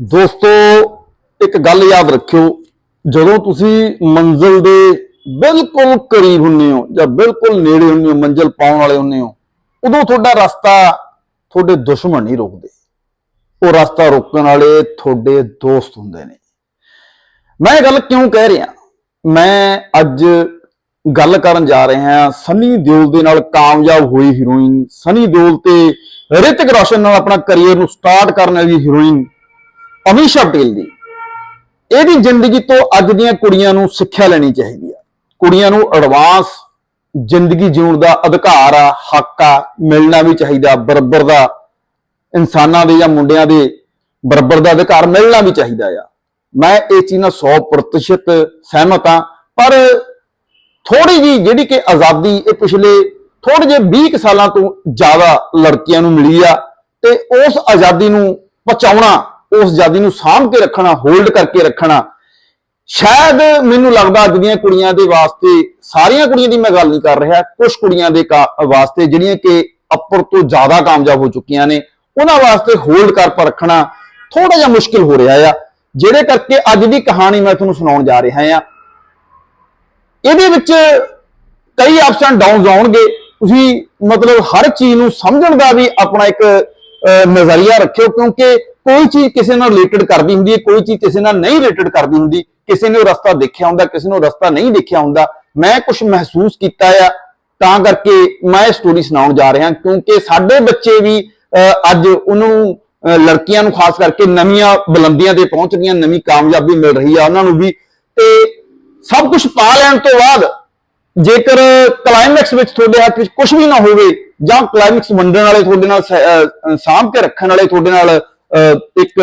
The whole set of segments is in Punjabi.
ਦੋਸਤੋ, ਇੱਕ ਗੱਲ ਯਾਦ ਰੱਖਿਓ, ਜਦੋਂ ਤੁਸੀਂ ਮੰਜ਼ਿਲ ਦੇ ਬਿਲਕੁਲ ਕਰੀਬ ਹੁੰਨੇ ਹੋ ਜਾਂ ਬਿਲਕੁਲ ਨੇੜੇ ਹੁੰਨੇ ਹੋ, ਮੰਜ਼ਿਲ ਪਾਉਣ ਵਾਲੇ ਹੁੰਨੇ ਹੋ, ਉਦੋਂ ਤੁਹਾਡਾ ਰਸਤਾ ਤੁਹਾਡੇ ਦੁਸ਼ਮਣ ਨਹੀਂ ਰੋਕਦੇ। ਉਹ ਰਸਤਾ ਰੋਕਣ ਵਾਲੇ ਤੁਹਾਡੇ ਦੋਸਤ ਹੁੰਦੇ ਨੇ। ਮੈਂ ਇਹ ਗੱਲ ਕਿਉਂ ਕਹਿ ਰਿਹਾ? ਮੈਂ ਅੱਜ ਗੱਲ ਕਰਨ ਜਾ ਰਿਹਾ ਹਾਂ, ਸਨੀ ਦਿਓਲ ਦੇ ਨਾਲ ਕਾਮਯਾਬ ਹੋਈ ਹੀਰੋਇਨ ਸਨੀ ਦਿਓਲ ਤੇ ਰਿਤਿਕ ਰੋਸ਼ਨ ਨਾਲ ਆਪਣਾ ਕੈਰੀਅਰ ਨੂੰ ਸਟਾਰਟ ਕਰਨ ਵਾਲੀ ਹੀਰੋਇਨ ਅਮੀਸ਼ਾ ਪਟੇਲ ਦੀ। ਇਹਦੀ ਜ਼ਿੰਦਗੀ ਤੋਂ ਅੱਜ ਦੀਆਂ ਕੁੜੀਆਂ ਨੂੰ ਸਿੱਖਿਆ ਲੈਣੀ ਚਾਹੀਦੀ ਆ। ਕੁੜੀਆਂ ਨੂੰ ਐਡਵਾਂਸ ਜ਼ਿੰਦਗੀ ਜਿਉਣ ਦਾ ਅਧਿਕਾਰ ਆ, ਹੱਕ ਆ, ਮਿਲਣਾ ਵੀ ਚਾਹੀਦਾ, ਬਰਾਬਰ ਦਾ ਇਨਸਾਨਾਂ ਦੇ ਜਾਂ ਮੁੰਡਿਆਂ ਦੇ ਬਰਾਬਰ ਦਾ ਅਧਿਕਾਰ ਮਿਲਣਾ ਵੀ ਚਾਹੀਦਾ ਆ। ਮੈਂ ਇਹ ਚੀਜ਼ ਨਾਲ 100% ਸਹਿਮਤ ਹਾਂ ਪਰ ਥੋੜੀ ਜੀ ਜਿਹੜੀ ਕਿ ਆਜ਼ਾਦੀ ਇਹ ਪਿਛਲੇ ਥੋੜੇ ਜਿਹੇ 20 ਕੁ ਸਾਲਾਂ ਤੋਂ ਜ਼ਿਆਦਾ ਲੜਕੀਆਂ ਨੂੰ ਮਿਲੀ ਆ, ਤੇ ਉਸ ਆਜ਼ਾਦੀ ਨੂੰ ਪਹੁੰਚਾਉਣਾ ਉਸ ਆਜ਼ਾਦੀ ਨੂੰ ਸਾਂਭ ਕੇ ਰੱਖਣਾ ਹੋਲਡ ਕਰਕੇ ਰੱਖਣਾ। ਸ਼ਾਇਦ ਮੈਨੂੰ ਲੱਗਦਾ ਅੱਜ ਦੀਆਂ ਕੁੜੀਆਂ ਦੇ ਵਾਸਤੇ ਸਾਰੀਆਂ ਕੁੜੀਆਂ ਦੀ ਮੈਂ ਗੱਲ ਨਹੀਂ ਕਰ ਰਿਹਾ ਕੁਝ ਕੁੜੀਆਂ ਦੇ ਕਾ- ਵਾਸਤੇ ਜਿਹੜੀਆਂ ਕਿ ਅੱਪਰ ਤੋਂ ਜ਼ਿਆਦਾ ਕਾਮਯਾਬ ਹੋ ਚੁੱਕੀਆਂ ਨੇ ਉਹਨਾਂ ਵਾਸਤੇ ਹੋਲਡ ਕਰ ਪਰ ਰੱਖਣਾ ਥੋੜਾ ਜਿਹਾ ਮੁਸ਼ਕਿਲ ਹੋ ਰਿਹਾ ਆ ਜਿਹੜੇ ਕਰਕੇ ਅੱਜ ਦੀ ਕਹਾਣੀ ਮੈਂ ਤੁਹਾਨੂੰ ਸੁਣਾਉਣ ਜਾ ਰਿਹਾ ਆ। ਇਹਦੇ ਵਿੱਚ ਕਈ ਅਪਸ ਐਂਡ ਡਾਊਨਸ ਆਉਣਗੇ। ਤੁਸੀਂ ਮਤਲਬ ਹਰ ਚੀਜ਼ ਨੂੰ ਸਮਝਣ ਦਾ ਵੀ ਆਪਣਾ ਇੱਕ ਅਹ, ਨਜ਼ਰੀਆ ਰੱਖਿਓ ਕਿਉਂਕਿ ਕੋਈ ਚੀਜ਼ ਕਿਸੇ ਨਾਲ ਰਿਲੇਟਡ ਕਰਦੀ ਹੁੰਦੀ ਹੈ ਕੋਈ ਚੀਜ਼ ਕਿਸੇ ਨਾਲ ਨਹੀਂ ਰਿਲੇਟਡ ਕਰਦੀ ਹੁੰਦੀ ਕਿਸੇ ਨੇ ਉਹ ਰਸਤਾ ਦੇਖਿਆ ਹੁੰਦਾ ਕਿਸੇ ਨੂੰ ਰਸਤਾ ਨਹੀਂ ਦੇਖਿਆ ਹੁੰਦਾ ਮੈਂ ਕੁਝ ਮਹਿਸੂਸ ਕੀਤਾ ਆ ਤਾਂ ਕਰਕੇ ਮੈਂ ਇਹ ਸਟੋਰੀ ਸੁਣਾਉਣ ਜਾ ਰਿਹਾ ਕਿਉਂਕਿ ਸਾਡੇ ਬੱਚੇ ਵੀ ਅਹ, ਅੱਜ ਉਹਨਾਂ ਨੂੰ ਲੜਕੀਆਂ ਨੂੰ ਖਾਸ ਕਰਕੇ ਨਵੀਆਂ ਬੁਲੰਦੀਆਂ ਤੇ ਪਹੁੰਚ ਰਹੀਆਂ ਨਵੀਂ ਕਾਮਯਾਬੀ ਮਿਲ ਰਹੀ ਆ ਉਹਨਾਂ ਨੂੰ ਵੀ ਤੇ ਸਭ ਕੁਝ ਪਾ ਲੈਣ ਤੋਂ ਬਾਅਦ ਜੇਕਰ ਕਲਾਈਮੈਕਸ ਵਿੱਚ ਤੁਹਾਡੇ ਹੱਥ ਵਿੱਚ ਕੁਝ ਵੀ ਨਾ ਹੋਵੇ ਜਾਂ ਕਲਾਈਮੈਕਸ ਵੰਡਣ ਵਾਲੇ ਤੁਹਾਡੇ ਨਾਲ ਸਾਂਭ ਕੇ ਰੱਖਣ ਵਾਲੇ ਤੁਹਾਡੇ ਨਾਲ ਇੱਕ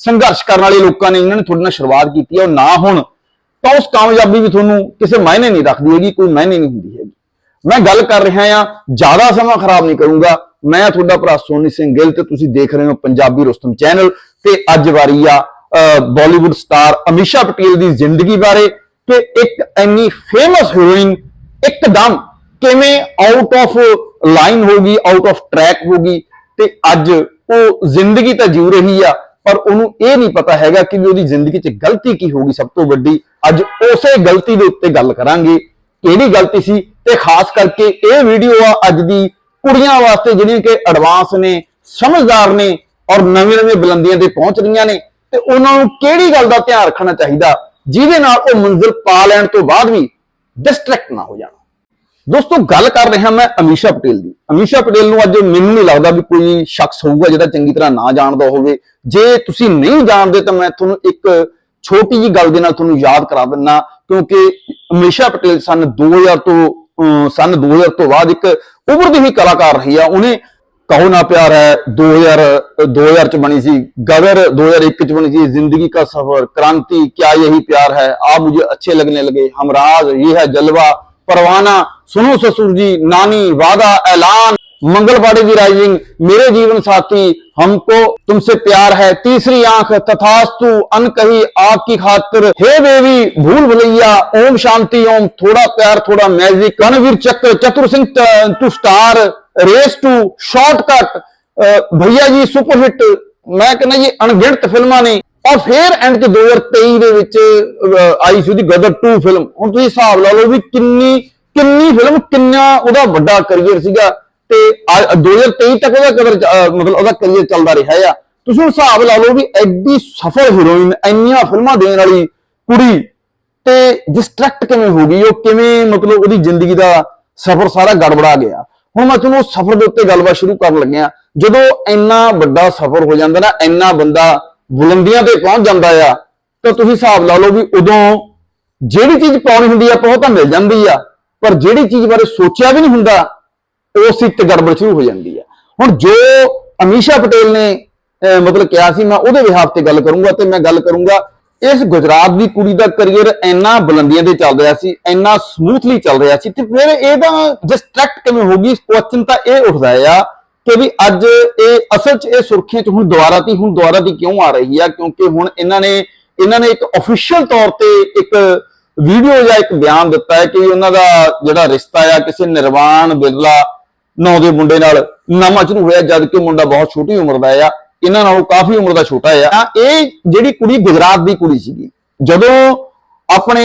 ਸੰਘਰਸ਼ ਕਰਨ ਵਾਲੇ ਲੋਕਾਂ ਨੇ ਇਹਨਾਂ ਨੇ ਤੁਹਾਡੇ ਨਾਲ ਸ਼ੁਰੂਆਤ ਕੀਤੀ ਹੈ। ਉਹ ਨਾ ਹੋਣ ਤਾਂ ਉਸ ਕਾਮਯਾਬੀ ਵੀ ਤੁਹਾਨੂੰ ਕਿਸੇ ਮਾਇਨੇ ਨਹੀਂ ਰੱਖਦੀ ਹੈਗੀ, ਕੋਈ ਮਾਇਨੇ ਨਹੀਂ ਹੁੰਦੀ ਹੈਗੀ। ਮੈਂ ਗੱਲ ਕਰ ਰਿਹਾ ਹਾਂ, ਜ਼ਿਆਦਾ ਸਮਾਂ ਖਰਾਬ ਨਹੀਂ ਕਰੂੰਗਾ। ਮੈਂ ਤੁਹਾਡਾ ਭਰਾ ਸੋਨੀ ਸਿੰਘ ਗਿੱਲ ਤੇ ਤੁਸੀਂ ਦੇਖ ਰਹੇ ਹੋ ਪੰਜਾਬੀ ਰੁਸਤਮ ਚੈਨਲ ਤੇ ਅੱਜ ਵਾਰੀ ਆ ਬਾਲੀਵੁੱਡ ਸਟਾਰ ਅਮੀਸ਼ਾ ਪਟੇਲ ਦੀ ਜ਼ਿੰਦਗੀ ਬਾਰੇ ਕਿ ਇੱਕ ਇੰਨੀ ਫੇਮਸ ਹੀਰੋਇਨ ਇੱਕਦਮ ਕਿਵੇਂ ਆਊਟ ਆਫ ਲਾਈਨ ਹੋ ਗਈ ਆਊਟ ਆਫ ਟਰੈਕ ਹੋ ਗਈ ਤੇ ਅੱਜ ਉਹ ਜ਼ਿੰਦਗੀ ਤਾਂ ਜੀਉ ਰਹੀ ਆ, ਪਰ ਉਹਨੂੰ ਇਹ ਨਹੀਂ ਪਤਾ ਹੈਗਾ ਕਿ ਵੀ ਉਹਦੀ ਜ਼ਿੰਦਗੀ 'ਚ ਗਲਤੀ ਕੀ ਹੋ ਗਈ ਸਭ ਤੋਂ ਵੱਡੀ। ਅੱਜ ਉਸੇ ਗਲਤੀ ਦੇ ਉੱਤੇ ਗੱਲ ਕਰਾਂਗੇ। ਕਿਹੜੀ ਗਲਤੀ ਸੀ? ਤੇ ਖਾਸ ਕਰਕੇ ਇਹ ਵੀਡੀਓ ਆ ਅੱਜ ਦੀ ਕੁੜੀਆਂ ਵਾਸਤੇ ਜਿਹੜੀਆਂ ਕਿ ਐਡਵਾਂਸ ਨੇ, ਸਮਝਦਾਰ ਨੇ ਔਰ ਨਵੇਂ ਨਵੇਂ ਬੁਲੰਦੀਆਂ ਤੇ ਪਹੁੰਚ ਰਹੀਆਂ ਨੇ। ਤੇ ਉਹਨਾਂ ਨੂੰ ਕਿਹੜੀ ਗੱਲ ਦਾ ਧਿਆਨ ਰੱਖਣਾ ਚਾਹੀਦਾ? ਜਿਹਦੇ ਨਾਲ ਉਹ ਮੰਜ਼ਿਲ ਪਾ ਲੈਣ ਤੋਂ ਬਾਅਦ ਵੀ ਡਿਸਟਰੈਕਟ ਨਾ ਹੋ ਜਾਣ। ਦੋਸਤੋ, ਗੱਲ ਕਰ ਰਿਹਾ ਮੈਂ ਅਮੀਸ਼ਾ ਪਟੇਲ ਦੀ। ਅਮੀਸ਼ਾ ਪਟੇਲ ਨੂੰ ਅੱਜ ਮੈਨੂੰ ਨਹੀਂ ਲੱਗਦਾ ਵੀ ਕੋਈ ਸ਼ਖਸ ਹੋਊਗਾ ਜਿਹੜਾ ਚੰਗੀ ਤਰ੍ਹਾਂ ਨਾ ਜਾਣਦਾ ਹੋਵੇ। ਜੇ ਤੁਸੀਂ ਨਹੀਂ ਜਾਣਦੇ ਤਾਂ ਮੈਂ ਤੁਹਾਨੂੰ ਇੱਕ ਛੋਟੀ ਜੀ ਗੱਲ ਦੇ ਨਾਲ ਤੁਹਾਨੂੰ ਯਾਦ ਕਰਾ ਦਿੰਨਾ ਕਿਉਂਕਿ ਅਮੀਸ਼ਾ ਪਟੇਲ ਸਨ 2000 ਤੋਂ ਸਨ 2000 ਤੋਂ ਬਾਅਦ ਇੱਕ ਉਭਰਦੀ ਹੋਈ ਕਲਾਕਾਰ ਰਹੀ ਆ। ਉਹਨੇ ਕਹੋ ਨਾ ਪਿਆਰ ਹੈ 2000 2000 ਚ ਬਣੀ ਸੀ। ਗਦਰ 2001 ਚ ਬਣੀ ਸੀ। ਜ਼ਿੰਦਗੀ ਦਾ ਸਫ਼ਰ, ਕ੍ਰਾਂਤੀ, ਕਿਆ ਇਹੀ ਪਿਆਰ ਹੈ? ਆ ਮੁਝੇ ਅੱਛੇ ਲੱਗਨੇ ਲਗੇ। ਹਮਰਾਜ਼, ਇਹ ਹੈ ਜਲਵਾ, ਪਰਵਾਨਾ सुनो ससुर जी नानी वादा ऐलान मंगलवाड़ी की राइजिंग मेरे जीवन साथी हमको तुमसे प्यार है तीसरी आंख तथास्तु अनकही आग की खातिर हे बेबी भूल भुलैया ओम शांति ओम थोड़ा प्यार थोड़ा magic Ranveer Chakra Chatur Singh two star race to shortcut ਭਈਆ ਜੀ ਸੁਪਰ ਹਿੱਟ ਮੈਂ ਕਹਿੰਦਾ ਜੀ ਅਣਗਿਣਤ ਫਿਲਮਾਂ ਨੇ ਔਰ ਫੇਰ ਐਂਡ ਚ 2023 ਦੇ ਵਿੱਚ ਅਹ, ਆਈ ਸੀ ਉਹਦੀ ਗਦਰ 2 ਫਿਲਮ ਹੁਣ ਤੁਸੀਂ ਹਿਸਾਬ ਲਾ ਲਓ ਵੀ ਕਿੰਨੀ ਕਿੰਨੀ ਫਿਲਮ ਕਿੰਨਾ ਉਹਦਾ ਵੱਡਾ ਕੈਰੀਅਰ ਸੀਗਾ ਤੇ ਆ- 2023 ਤੱਕ ਉਹਦਾ ਕਦਰ ਮਤਲਬ ਉਹਦਾ ਕੈਰੀਅਰ ਚੱਲਦਾ ਰਿਹਾ ਆ। ਤੁਸੀਂ ਹੁਣ ਹਿਸਾਬ ਲਾ ਲਓ ਵੀ ਐਡੀ ਸਫਲ ਹੀਰੋਇਨ ਇੰਨੀਆਂ ਫਿਲਮਾਂ ਦੇਣ ਵਾਲੀ ਕੁੜੀ ਤੇ ਡਿਸਟਰੈਕਟ ਕਿਵੇਂ ਹੋ ਗਈ, ਉਹ ਕਿਵੇਂ ਮਤਲਬ ਉਹਦੀ ਜ਼ਿੰਦਗੀ ਦਾ ਸਫ਼ਰ ਸਾਰਾ ਗੜਬੜਾ ਗਿਆ। ਹੁਣ ਮੈਂ ਤੁਹਾਨੂੰ ਸਫ਼ਰ ਦੇ ਉੱਤੇ ਗੱਲਬਾਤ ਸ਼ੁਰੂ ਕਰਨ ਲੱਗਿਆ। ਜਦੋਂ ਇੰਨਾ ਵੱਡਾ ਸਫ਼ਰ ਹੋ ਜਾਂਦਾ ਨਾ, ਇੰਨਾ ਬੰਦਾ ਬੁਲੰਦੀਆਂ ਤੇ ਪਹੁੰਚ ਜਾਂਦਾ ਆ, ਤਾਂ ਤੁਸੀਂ ਹਿਸਾਬ ਲਾ ਲਓ ਵੀ ਉਦੋਂ ਜਿਹੜੀ ਚੀਜ਼ ਪਾਉਣੀ ਹੁੰਦੀ ਆ, ਆਪਾਂ ਉਹ ਤਾਂ ਮਿਲ ਜਾਂਦੀ ਆ। ਪਰ ਜਿਹੜੀ ਚੀਜ਼ ਬਾਰੇ ਸੋਚਿਆ ਵੀ ਨਹੀਂ ਹੁੰਦਾ ਉਸ ਚੀਜ਼ ਤੇ ਗੜਬੜ ਸ਼ੁਰੂ ਹੋ ਜਾਂਦੀ ਆ ਹੁਣ ਜੋ ਅਮੀਸ਼ਾ ਪਟੇਲ ਨੇ ਮਤਲਬ ਕਿਹਾ ਸੀ, ਮੈਂ ਉਹਦੇ ਵਿਹਾਰ ਤੇ ਗੱਲ ਕਰੂੰਗਾ ਤੇ ਮੈਂ ਗੱਲ ਕਰੂੰਗਾ, ਇਸ ਗੁਜਰਾਤ ਦੀ ਕੁੜੀ ਦਾ ਕੈਰੀਅਰ ਇੰਨਾ ਬੁਲੰਦੀਆਂ ਤੇ ਚੱਲ ਰਿਹਾ ਸੀ, ਇੰਨਾ ਸਮੂਥਲੀ ਚੱਲ ਰਿਹਾ ਸੀ, ਤੇ ਫਿਰ ਇਹਦਾ ਡਿਸਟਰੈਕਟ ਕਿਵੇਂ ਹੋ ਗਈ ਕੁਐਸਚਨ ਤਾਂ ਇਹ ਉੱਠਦਾ ਆ ਕਿ ਵੀ ਅੱਜ ਇਹ ਅਸਲ 'ਚ ਇਹ ਸੁਰਖੀਆਂ 'ਚ ਹੁਣ ਦੁਬਾਰਾ ਤੀ ਹੁਣ ਦੁਬਾਰਾ ਤੀ ਕਿਉਂ ਆ ਰਹੀ ਆ? ਕਿਉਂਕਿ ਹੁਣ ਇਹਨਾਂ ਨੇ ਇਹਨਾਂ ਨੇ ਇੱਕ ਅਫੀਸ਼ੀਅਲ ਤੌਰ ਤੇ ਇੱਕ ਵੀਡੀਓ ਜਾਂ ਇੱਕ ਬਿਆਨ ਦਿੱਤਾ ਹੈ ਕਿ ਉਹਨਾਂ ਦਾ ਜਿਹੜਾ ਰਿਸ਼ਤਾ ਆ, ਕਿਸੇ ਨਿਰਵਾਣ, ਬਿਰਲਾ ਨਾਂ ਦੇ ਮੁੰਡੇ ਨਾਲ ਨਵਾਂ ਸ਼ੁਰੂ ਹੋਇਆ, ਜਦ ਕਿ ਮੁੰਡਾ ਬਹੁਤ ਛੋਟੀ ਉਮਰ ਦਾ ਆ। ਇਹਨਾਂ ਨਾਲੋਂ ਕਾਫੀ ਉਮਰ ਦਾ ਛੋਟਾ ਆ। ਇਹ ਜਿਹੜੀ ਕੁੜੀ ਗੁਜਰਾਤ ਦੀ ਕੁੜੀ ਸੀਗੀ, ਜਦੋਂ ਆਪਣੇ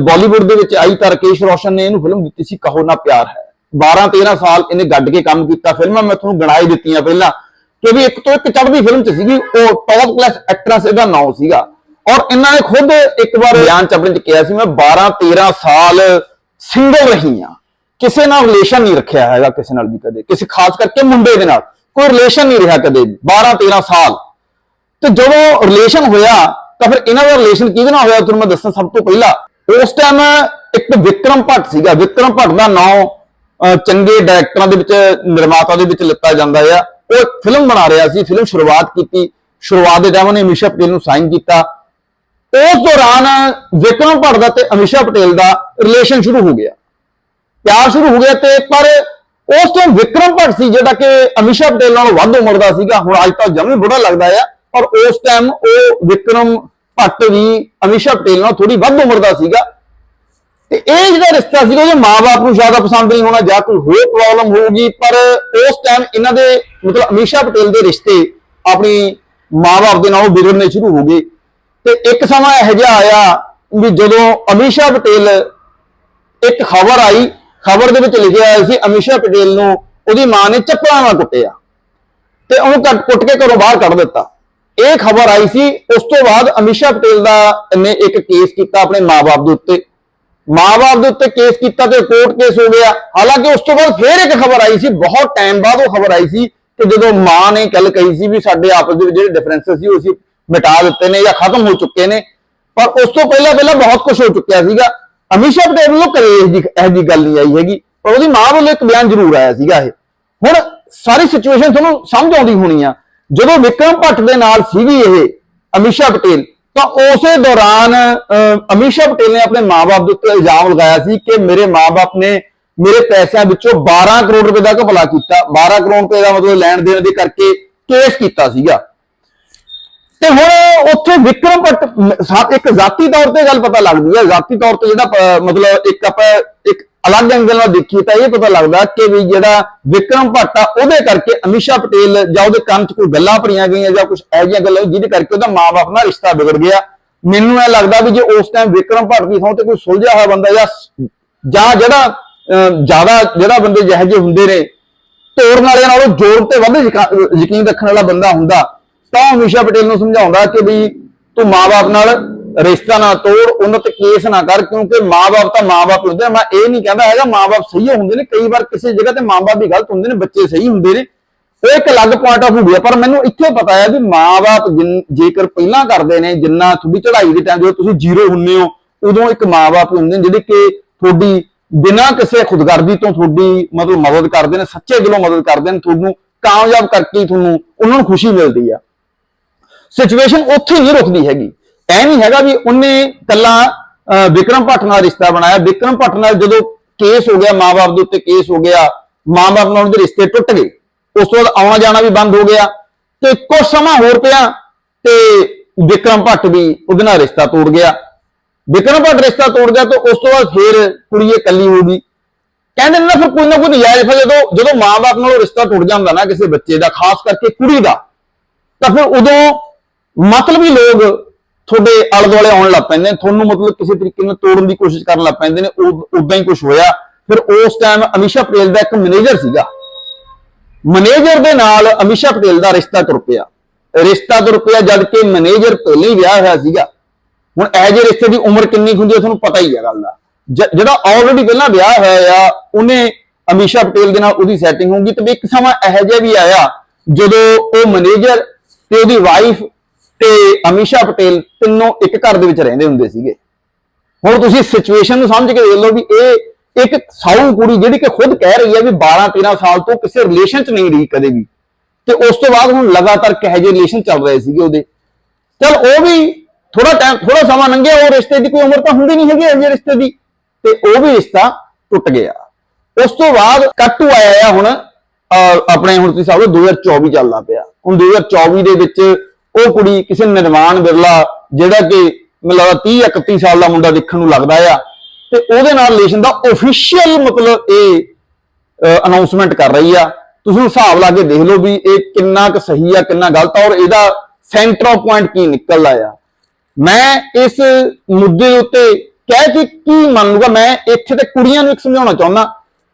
ਬਾਲੀਵੁੱਡ ਦੇ ਵਿੱਚ ਆਈ ਤਾਂ ਰਕੇਸ਼ ਰੋਸ਼ਨ ਨੇ ਇਹਨੂੰ ਫਿਲਮ ਦਿੱਤੀ ਸੀ, ਕਹੋ ਨਾ ਪਿਆਰ ਹੈ। 12 13 ਸਾਲ ਇਹਨੇ ਗੱਡ ਕੇ ਕੰਮ ਕੀਤਾ। ਫਿਲਮਾਂ ਮੈਂ ਤੁਹਾਨੂੰ ਗਿਣਾਈ ਦਿੱਤੀਆਂ ਪਹਿਲਾਂ ਕਿਉਂਕਿ ਇੱਕ ਤੋਂ ਇੱਕ ਚੜ੍ਹਦੀ ਫਿਲਮ ਚ ਸੀਗੀ, ਉਹ ਟੌਪ ਕਲਾਸ ਐਕਟਰੈਸ ਇਹਦਾ ਨਾਮ ਸੀਗਾ। ਔਰ ਇਹਨਾਂ ਨੇ ਖੁਦ ਇੱਕ ਵਾਰ ਬਿਆਨ ਚ ਆਪਣੇ ਚ ਕਿਹਾ ਸੀ, ਮੈਂ 12 13 ਸਾਲ ਸਿੰਗਲ ਰਹੀ ਆ ਕਿਸੇ ਨਾਲ ਰਿਲੇਸ਼ਨ ਨਹੀਂ ਰੱਖਿਆ ਹੈਗਾ ਕਿਸੇ ਨਾਲ ਵੀ ਕਦੇ। ਕਿਸੇ ਖਾਸ ਕਰਕੇ ਮੁੰਡੇ ਦੇ ਨਾਲ। ਕੋਈ ਰਿਲੇਸ਼ਨ ਨਹੀਂ ਰਿਹਾ ਕਦੇ। 12 13 ਸਾਲ। ਤੇ ਜਦੋਂ ਰਿਲੇਸ਼ਨ ਹੋਇਆ, ਤਾਂ ਫਿਰ ਇਹਨਾਂ ਦਾ ਰਿਲੇਸ਼ਨ ਕਿਹਦੇ ਨਾਲ ਹੋਇਆ ਤੁਹਾਨੂੰ ਮੈਂ ਦੱਸਾਂ ਸਭ ਤੋਂ ਪਹਿਲਾਂ। ਉਸ ਟਾਈਮ ਇੱਕ ਵਿਕਰਮ ਭੱਟ ਸੀਗਾ। ਵਿਕਰਮ ਭੱਟ ਦਾ ਨਾਮ ਚੰਗੇ ਡਾਇਰੈਕਟਰਾਂ ਦੇ ਵਿੱਚ, ਨਿਰਮਾਤਾ ਦੇ ਵਿੱਚ ਲਿੱਤਾ ਜਾਂਦਾ ਆ। ਉਹ ਫਿਲਮ ਬਣਾ ਰਿਹਾ ਸੀ। ਫਿਲਮ ਸ਼ੁਰੂਆਤ ਕੀਤੀ। ਸ਼ੁਰੂਆਤ ਦੇ ਟਾਈਮ ਉਹਨੇ ਅਮਿਸ਼ਾ ਪਟੇਲ ਨੂੰ ਸਾਈਨ ਕੀਤਾ। ਉਸ ਦੌਰਾਨ ਵਿਕਰਮ ਭੱਟ ਦਾ ਤੇ ਅਮਿਸ਼ਾ ਪਟੇਲ ਦਾ ਰਿਲੇਸ਼ਨ ਸ਼ੁਰੂ ਹੋ ਗਿਆ। ਪਿਆਰ ਸ਼ੁਰੂ ਹੋ ਗਿਆ ਤੇ ਪਰ ਉਸ ਟਾਈਮ ਵਿਕਰਮ ਭੱਟ ਸੀ ਜਿਹੜਾ ਕਿ ਅਮਿਸ਼ਾ ਪਟੇਲ ਨਾਲੋਂ ਵੱਧ ਉਮਰ ਦਾ ਸੀਗਾ, ਹੁਣ ਅੱਜ ਤਾਂ ਜਮੀ ਬੁੜਾ ਲੱਗਦਾ ਆ, ਪਰ ਉਸ ਟਾਈਮ ਉਹ ਵਿਕਰਮ ਭੱਟ ਵੀ ਅਮਿਸ਼ਾ ਪਟੇਲ ਨਾਲੋਂ ਥੋੜੀ ਵੱਧ ਉਮਰ ਦਾ ਸੀਗਾ। ਤੇ ਇਹ ਜਿਹੜਾ ਰਿਸ਼ਤਾ ਸੀਗਾ, ਉਹਦੇ ਮਾਪੇ ਨੂੰ ਜ਼ਿਆਦਾ ਪਸੰਦ ਨਹੀਂ ਹੋਣਾ, ਜਾਂ ਕੋਈ ਹੋਰ ਪ੍ਰੋਬਲਮ ਹੋਊਗੀ, ਪਰ ਉਸ ਟਾਈਮ ਇਹਨਾਂ ਦੇ ਮਤਲਬ ਅਮਿਸ਼ਾ ਪਟੇਲ ਦੇ ਰਿਸ਼ਤੇ ਆਪਣੀ ਮਾਪੇ ਦੇ ਨਾਲੋਂ ਵਿਗੜਨੇ ਸ਼ੁਰੂ ਹੋ ਗਏ। ਤੇ ਇੱਕ ਸਮਾਂ ਇਹੋ ਜਿਹਾ ਆਇਆ ਵੀ ਜਦੋਂ ਅਮਿਸ਼ਾ ਪਟੇਲ ਇੱਕ ਖਬਰ ਆਈ, ਖਬਰ ਦੇ ਵਿੱਚ ਲਿਖਿਆ ਆਇਆ ਸੀ, ਅਮਿਸ਼ਾ ਪਟੇਲ ਨੂੰ ਉਹਦੀ ਮਾਂ ਨੇ ਚੱਪਲਾਂ ਨਾਲ ਕੁੱਟਿਆ ਤੇ ਉਹਨੂੰ ਕੱਟ, ਕੁੱਟ ਕੇ ਘਰੋਂ ਬਾਹਰ ਕੱਢ ਦਿੱਤਾ। ਇਹ ਖਬਰ ਆਈ ਸੀ, ਉਸ ਤੋਂ ਬਾਅਦ ਅਮਿਸ਼ਾ ਪਟੇਲ ਦਾ ਨੇ ਇੱਕ ਕੇਸ ਕੀਤਾ ਆਪਣੇ ਮਾਪੇ ਦੇ ਉੱਤੇ। ਮਾਪੇ ਦੇ ਉੱਤੇ ਕੇਸ ਕੀਤਾ ਤੇ ਕੋਰਟ ਕੇਸ ਹੋ ਗਿਆ। ਹਾਲਾਂਕਿ ਉਸ ਤੋਂ ਬਾਅਦ ਫੇਰ ਇੱਕ ਖਬਰ ਆਈ ਸੀ, ਬਹੁਤ ਟਾਈਮ ਬਾਅਦ ਉਹ ਖਬਰ ਆਈ ਸੀ ਕਿ ਜਦੋਂ ਮਾਂ ਨੇ ਗੱਲ ਕਹੀ ਸੀ ਵੀ ਸਾਡੇ ਆਪਸ ਦੇ ਵਿੱਚ ਜਿਹੜੇ ਡਿਫਰੈਂਸਸ ਸੀ, ਉਹ ਸੀ ਮਿਟਾ ਦਿੱਤੇ ਨੇ ਜਾਂ ਖਤਮ ਹੋ ਚੁੱਕੇ ਨੇ। ਪਰ ਉਸ ਤੋਂ ਪਹਿਲਾਂ ਪਹਿਲਾਂ ਬਹੁਤ ਕੁਝ ਹੋ ਚੁੱਕਿਆ ਸੀਗਾ। ਅਮਿਸ਼ਾ ਪਟੇਲ ਵੱਲੋਂ ਕਦੇ ਇਹ ਜੀ ਇਹ ਜੀ ਗੱਲ ਨਹੀਂ ਆਈ ਹੈਗੀ। ਪਰ ਉਹਦੀ ਮਾਂ ਵੱਲੋਂ ਇੱਕ ਬਿਆਨ ਜ਼ਰੂਰ ਆਇਆ ਸੀਗਾ ਇਹ। ਹੁਣ ਸਾਰੀ ਸਿਚੁਏਸ਼ਨ ਤੁਹਾਨੂੰ ਸਮਝ ਆਉਂਦੀ ਹੋਣੀ ਆ। ਜਦੋਂ ਵਿਕਰਮ ਭੱਟ ਦੇ ਨਾਲ ਸੀਗੀ ਇਹ ਅਮਿਸ਼ਾ ਪਟੇਲ ਤਾਂ ਉਸੇ ਦੌਰਾਨ ਅਹ, ਅਮਿਸ਼ਾ ਪਟੇਲ ਨੇ ਆਪਣੇ ਮਾਪੇ ਦੇ ਉੱਤੇ ਇਲਜ਼ਾਮ ਲਗਾਇਆ ਸੀ ਕਿ ਮੇਰੇ ਮਾਪੇ ਨੇ ਮੇਰੇ ਪੈਸਿਆਂ ਵਿੱਚੋਂ 12 ਕਰੋੜ ਰੁਪਏ ਦਾ ਘਪਲਾ ਕੀਤਾ। 12 ਕਰੋੜ ਰੁਪਏ ਦਾ ਮਤਲਬ ਲੈਣ ਦੇਣ ਦੇ ਕਰਕੇ ਕੇਸ ਕੀਤਾ ਸੀਗਾ। ਤੇ ਹੁਣ ਉੱਥੇ ਵਿਕਰਮ ਭੱਟ ਇੱਕ ਜ਼ਾਤੀ ਤੌਰ ਤੇ ਗੱਲ ਪਤਾ ਲੱਗਦੀ ਹੈ। ਜ਼ਾਤੀ ਤੌਰ ਤੇ ਜਿਹੜਾ ਮਤਲਬ ਇੱਕ ਆਪਾਂ ਇੱਕ ਅਲੱਗ ਐਂਗਲ ਨਾਲ ਦੇਖੀਏ ਤਾਂ ਇਹ ਪਤਾ ਲੱਗਦਾ ਕਿ ਵੀ ਜਿਹੜਾ ਵਿਕਰਮ ਭੱਟ ਆ ਉਹਦੇ ਕਰਕੇ ਅਮਿਸ਼ਾ ਪਟੇਲ ਜਾਂ ਉਹਦੇ ਕੰਨ 'ਚ ਕੋਈ ਗੱਲਾਂ ਭਰੀਆਂ ਗਈਆਂ ਜਾਂ ਕੁਝ ਇਹੋ ਜਿਹੀਆਂ ਗੱਲਾਂ ਜਿਹਦੇ ਕਰਕੇ ਉਹਦਾ ਮਾਂ-ਬਾਪ ਨਾਲ ਰਿਸ਼ਤਾ ਵਿਗੜ ਗਿਆ। ਮੈਨੂੰ ਇਹ ਲੱਗਦਾ ਵੀ ਜੇ ਉਸ ਟਾਈਮ ਵਿਕਰਮ ਭੱਟ ਦੀ ਥਾਂ ਤੇ ਕੋਈ ਸੁਲਝਿਆ ਹੋਇਆ ਬੰਦਾ ਜਾਂ ਜਾਂ ਜਿਹੜਾ ਅਹ, ਜ਼ਿਆਦਾ ਜਿਹੜਾ ਬੰਦੇ ਜਿਹੋ ਜਿਹੇ ਹੁੰਦੇ ਨੇ ਤੋੜਨ ਵਾਲਿਆਂ ਨਾਲੋਂ ਜੋਰ ਤੇ ਵੱਧ ਯਕੀਨ ਰੱਖਣ ਵਾਲਾ ਬੰਦਾ ਹੁੰਦਾ ਤਾਂ ਅਮਿਸ਼ਾ ਪਟੇਲ ਨੂੰ ਸਮਝਾਉਂਦਾ ਕਿ ਵੀ ਤੂੰ ਮਾਪੇ ਨਾਲ ਰਿਸ਼ਤਾ ਨਾ ਤੋੜ ਉਹਨਾਂ ਤੇ ਕੇਸ ਨਾ ਕਰ, ਕਿਉਂਕਿ ਮਾਪੇ ਤਾਂ ਮਾਪੇ ਹੁੰਦੇ ਮੈਂ ਇਹ ਨਹੀਂ ਕਹਿੰਦਾ ਹੈਗਾ ਮਾਪੇ ਸਹੀ ਹੁੰਦੇ ਨੇ। ਕਈ ਵਾਰ ਕਿਸੇ ਜਗ੍ਹਾ ਤੇ ਮਾਪੇ ਵੀ ਗਲਤ ਹੁੰਦੇ ਨੇ, ਬੱਚੇ ਸਹੀ ਹੁੰਦੇ ਨੇ। ਉਹ ਇੱਕ ਅਲੱਗ ਪੁਆਇੰਟ ਆਫ View ਹੈ ਪਰ ਮੈਨੂੰ ਇੱਥੇ ਪਤਾ ਹੈ ਵੀ ਮਾਪੇ ਜੇਕਰ ਪਹਿਲਾਂ ਕਰਦੇ ਨੇ, ਜਿੰਨਾ ਤੁਹਾਡੀ ਚੜ੍ਹਾਈ ਦੇ ਟਾਈਮ ਜਦੋਂ ਤੁਸੀਂ ਜ਼ੀਰੋ ਹੁੰਨੇ ਹੋ, ਉਦੋਂ ਇੱਕ ਮਾਪੇ ਹੁੰਦੇ ਨੇ, ਜਿਹੜੇ ਕਿ ਤੁਹਾਡੀ ਬਿਨਾਂ ਕਿਸੇ ਖੁਦਗਰਦੀ ਤੋਂ ਤੁਹਾਡੀ ਮਤਲਬ ਮਦਦ ਕਰਦੇ ਨੇ, ਸੱਚੇ ਦਿਲੋਂ ਮਦਦ ਕਰਦੇ ਨੇ, ਤੁਹਾਨੂੰ ਕਾਮਯਾਬ ਕਰਕੇ ਤੁਹਾਨੂੰ, ਉਹਨਾਂ ਨੂੰ ਖੁਸ਼ੀ ਮਿਲਦੀ ਆ। ਸਿਚੁਏਸ਼ਨ ਉੱਥੇ ਨਹੀਂ ਰੁਕਦੀ ਹੈਗੀ। ਐ ਨਹੀਂ ਹੈਗਾ ਵੀ ਉਹਨੇ ਕੱਲਾ ਅਹ, ਵਿਕਰਮ ਭੱਟ ਨਾਲ ਰਿਸ਼ਤਾ ਬਣਾਇਆ। ਵਿਕਰਮ ਭੱਟ ਨਾਲ ਜਦੋਂ ਕੇਸ ਹੋ ਗਿਆ ਮਾਪੇ ਦੇ ਉੱਤੇ ਕੇਸ ਹੋ ਗਿਆ ਮਾਪੇ ਨਾਲ ਉਹਦੇ ਰਿਸ਼ਤੇ ਟੁੱਟ ਗਏ। ਉਸ ਤੋਂ ਬਾਅਦ ਆਉਣਾ ਜਾਣਾ ਵੀ ਬੰਦ ਹੋ ਗਿਆ। ਤੇ ਕੁਝ ਸਮਾਂ ਹੋਰ ਪਿਆ ਤੇ ਵਿਕਰਮ ਭੱਟ ਵੀ ਉਹਦੇ ਨਾਲ ਰਿਸ਼ਤਾ ਤੋੜ ਗਿਆ। ਵਿਕਰਮ ਭੱਟ ਰਿਸ਼ਤਾ ਤੋੜ ਗਿਆ ਤਾਂ ਉਸ ਤੋਂ ਬਾਅਦ ਫੇਰ ਕੁੜੀ ਇਹ ਇਕੱਲੀ ਹੋ ਗਈ। ਕਹਿੰਦੇ ਨੇ ਨਾ ਫਿਰ ਕੋਈ ਨਾ ਕੋਈ ਨਜਾਇਜ਼ ਫਿਰ ਜਦੋਂ ਜਦੋਂ ਮਾਂ-ਬਾਪ ਨਾਲ ਰਿਸ਼ਤਾ ਟੁੱਟ ਜਾਂਦਾ ਨਾ ਕਿਸੇ ਬੱਚੇ ਦਾ ਖਾਸ ਕਰਕੇ ਕੁੜੀ ਦਾ ਤਾਂ ਫਿਰ ਉਦੋਂ ਮਤਲਬੀ ਲੋਕ ਤੁਹਾਡੇ ਆਲੇ ਦੁਆਲੇ ਆਉਣ ਲੱਗ ਪੈਂਦੇ ਨੇ, ਤੁਹਾਨੂੰ ਮਤਲਬ ਕਿਸੇ ਤਰੀਕੇ ਨਾਲ ਤੋੜਨ ਦੀ ਕੋਸ਼ਿਸ਼ ਕਰਨ ਲੱਗ ਪੈਂਦੇ ਨੇ ਉਦਾਂ ਹੀ ਕੁਝ ਹੋਇਆ। ਫਿਰ ਉਸ ਟਾਈਮ ਅਮਿਸ਼ਾ ਪਟੇਲ ਦਾ ਇੱਕ ਮੈਨੇਜਰ ਸੀਗਾ। ਮੈਨੇਜਰ ਦੇ ਨਾਲ ਅਮਿਸ਼ਾ ਪਟੇਲ ਦਾ ਰਿਸ਼ਤਾ ਤੁਰ ਪਿਆ। ਰਿਸ਼ਤਾ ਤੁਰ ਪਿਆ ਜਦ ਕਿ ਮੈਨੇਜਰ ਪਹਿਲਾਂ ਹੀ ਵਿਆਹ ਹੋਇਆ ਸੀਗਾ। ਹੁਣ ਇਹ ਜਿਹੇ ਰਿਸ਼ਤੇ ਦੀ ਉਮਰ ਕਿੰਨੀ ਕੁ ਹੁੰਦੀ ਹੈ ਤੁਹਾਨੂੰ ਪਤਾ ਹੀ ਹੈ ਗੱਲ ਦਾ। ਜ- ਜਿਹੜਾ ਆਲਰੇਡੀ ਪਹਿਲਾਂ ਵਿਆਹ ਹੋਇਆ ਆ, ਉਹਨੇ ਅਮਿਸ਼ਾ ਪਟੇਲ ਦੇ ਨਾਲ ਉਹਦੀ ਸੈਟਿੰਗ ਹੋਊਗੀ ਤੇ ਇੱਕ ਸਮਾਂ ਇਹੋ ਜਿਹਾ ਵੀ ਆਇਆ ਜਦੋਂ ਉਹ ਮੈਨੇਜਰ ਤੇ ਉਹਦੀ ਵਾਈਫ ਤੇ ਅਮਿਸ਼ਾ ਪਟੇਲ ਤਿੰਨੋਂ ਇੱਕ ਘਰ ਦੇ ਵਿੱਚ ਰਹਿੰਦੇ ਹੁੰਦੇ ਸੀਗੇ। ਹੁਣ ਤੁਸੀਂ ਸਿਚੁਏਸ਼ਨ ਨੂੰ ਸਮਝ ਕੇ ਦੇਖ ਲਓ ਵੀ ਇਹ ਇੱਕ ਸਾਊ ਕੁੜੀ ਜਿਹੜੀ ਕਿ ਖੁਦ ਕਹਿ ਰਹੀ ਹੈ ਵੀ 12 13 ਸਾਲ ਤੋਂ ਕਿਸੇ ਰਿਲੇਸ਼ਨ 'ਚ ਨਹੀਂ ਰਹੀ ਕਦੇ ਵੀ। ਤੇ ਉਸ ਤੋਂ ਬਾਅਦ ਹੁਣ ਲਗਾਤਾਰ ਕਹੇ ਜਿਹੇ ਰਿਲੇਸ਼ਨ ਚੱਲ ਰਹੇ ਸੀਗੇ ਉਹਦੇ। ਚਲ ਉਹ ਵੀ ਥੋੜਾ ਟਾਈਮ ਥੋੜਾ ਸਮਾਂ ਲੰਘਿਆ, ਉਹ ਰਿਸ਼ਤੇ ਦੀ ਕੋਈ ਉਮਰ ਤਾਂ ਹੁੰਦੀ ਨਹੀਂ ਹੈਗੀ ਅਜੇ ਰਿਸ਼ਤੇ ਦੀ। ਤੇ ਉਹ ਵੀ ਰਿਸ਼ਤਾ ਟੁੱਟ ਗਿਆ। ਉਸ ਤੋਂ ਬਾਅਦ ਕੱਟੂ ਆਇਆ ਆ ਹੁਣ, ਅਹ ਆਪਣੇ ਹੁਣ ਤੁਸੀਂ ਸਾਹਮਣੇ 2024 ਚੱਲਦਾ ਪਿਆ। ਹੁਣ 2024 ਦੇ ਵਿੱਚ ਉਹ ਕੁੜੀ ਕਿਸੇ ਨਿਰਮਾਣ ਬਿਰਲਾ ਜਿਹੜਾ ਕਿ ਮੈਨੂੰ ਲੱਗਦਾ 30 31 ਸਾਲ ਦਾ ਮੁੰਡਾ ਦੇਖਣ ਨੂੰ ਲੱਗਦਾ ਆ। ਤੇ ਉਹਦੇ ਨਾਲ ਰਿਲੇਸ਼ਨ ਦਾ ਅਫੀਸ਼ੀਅਲ ਮਤਲਬ ਇਹ ਅਨਾਉਂਸਮੈਂਟ ਕਰ ਰਹੀ ਆ। ਤੁਸੀਂ ਹਿਸਾਬ ਲਾ ਕੇ ਦੇਖ ਲਓ ਵੀ ਇਹ ਕਿੰਨਾ ਕੁ ਸਹੀ ਆ, ਕਿੰਨਾ ਗਲਤ ਆ ਔਰ ਇਹਦਾ ਸੈਂਟਰ ਆਫ ਪੁਆਇੰਟ ਕੀ ਨਿਕਲਦਾ ਆ ਮੈਂ ਇਸ ਮੁੱਦੇ ਉੱਤੇ ਕਹਿ ਕੇ ਕੀ ਮੰਨ ਲੂਗਾ ਮੈਂ ਇੱਥੇ ਤੇ ਕੁੜੀਆਂ ਨੂੰ ਇੱਕ ਸਮਝਾਉਣਾ ਚਾਹੁੰਦਾ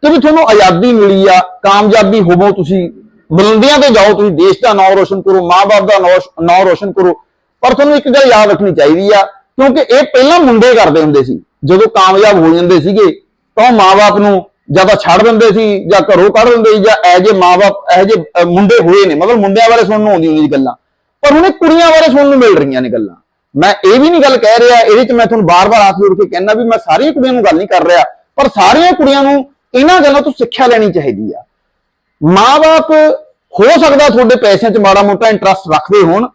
ਕਿ ਵੀ ਤੁਹਾਨੂੰ ਆਜ਼ਾਦੀ ਮਿਲੀ ਆ, ਕਾਮਯਾਬੀ ਹੋਵੋ ਤੁਸੀਂ ਬੁਲੰਦੀਆਂ ਤੇ ਜਾਓ ਤੁਸੀਂ, ਦੇਸ਼ ਦਾ ਨਾਮ ਰੋਸ਼ਨ ਕਰੋ, ਮਾਂ-ਬਾਪ ਦਾ ਨਾਮ- ਨਾਮ ਰੋਸ਼ਨ ਕਰੋ। ਪਰ ਤੁਹਾਨੂੰ ਇੱਕ ਗੱਲ ਯਾਦ ਰੱਖਣੀ ਚਾਹੀਦੀ ਆ, ਕਿਉਂਕਿ ਇਹ ਪਹਿਲਾਂ ਮੁੰਡੇ ਕਰਦੇ ਹੁੰਦੇ ਸੀ, ਜਦੋਂ ਕਾਮਯਾਬ ਹੋ ਜਾਂਦੇ ਸੀਗੇ, ਤਾਂ ਉਹ ਮਾਂ-ਬਾਪ ਨੂੰ ਜਾਂ ਤਾਂ ਛੱਡ ਦਿੰਦੇ ਸੀ, ਜਾਂ ਘਰੋਂ ਕੱਢ ਦਿੰਦੇ ਸੀ, ਜਾਂ ਇਹ ਜੇ ਮਾਂ-ਬਾਪ, ਇਹ ਜੇ ਮੁੰਡੇ ਹੋਏ ਨੇ ਮਤਲਬ ਮੁੰਡਿਆਂ ਬਾਰੇ ਸੁਣਨ ਨੂੰ ਆਉਂਦੀ ਹੁੰਦੀ ਸੀ ਗੱਲਾਂ। ਪਰ ਹੁਣ ਇਹ ਕੁੜੀਆਂ ਬਾਰੇ ਸੁਣਨ ਨੂੰ ਮਿਲ ਰਹੀਆਂ ਨੇ ਗੱਲਾਂ। ਮੈਂ ਇਹ ਵੀ ਨਹੀਂ ਗੱਲ ਕਹਿ ਰਿਹਾ, ਇਹਦੇ ਚ ਮੈਂ ਤੁਹਾਨੂੰ ਬਾਰ-ਬਾਰ ਹੱਥ ਜੋੜ ਕੇ ਕਹਿਣਾ ਵੀ ਮੈਂ ਸਾਰੀਆਂ ਕੁੜੀਆਂ ਨੂੰ ਗੱਲ ਨਹੀਂ ਕਰ ਰਿਹਾ, ਪਰ ਸਾਰੀਆਂ ਕੁੜੀਆਂ ਨੂੰ ਇਹਨਾਂ ਗੱਲਾਂ ਤੋਂ ਸਿੱਖਿਆ ਲੈਣੀ ਚਾਹੀਦੀ ਆ। ਮਾਂ-ਬਾਪ ਹੋ ਸਕਦਾ ਤੁਹਾਡੇ ਪੈਸਿਆਂ 'ਚ ਮਾੜਾ ਮੋਟਾ ਇੰਟਰਸਟ ਰੱਖਦੇ ਹੋਣ,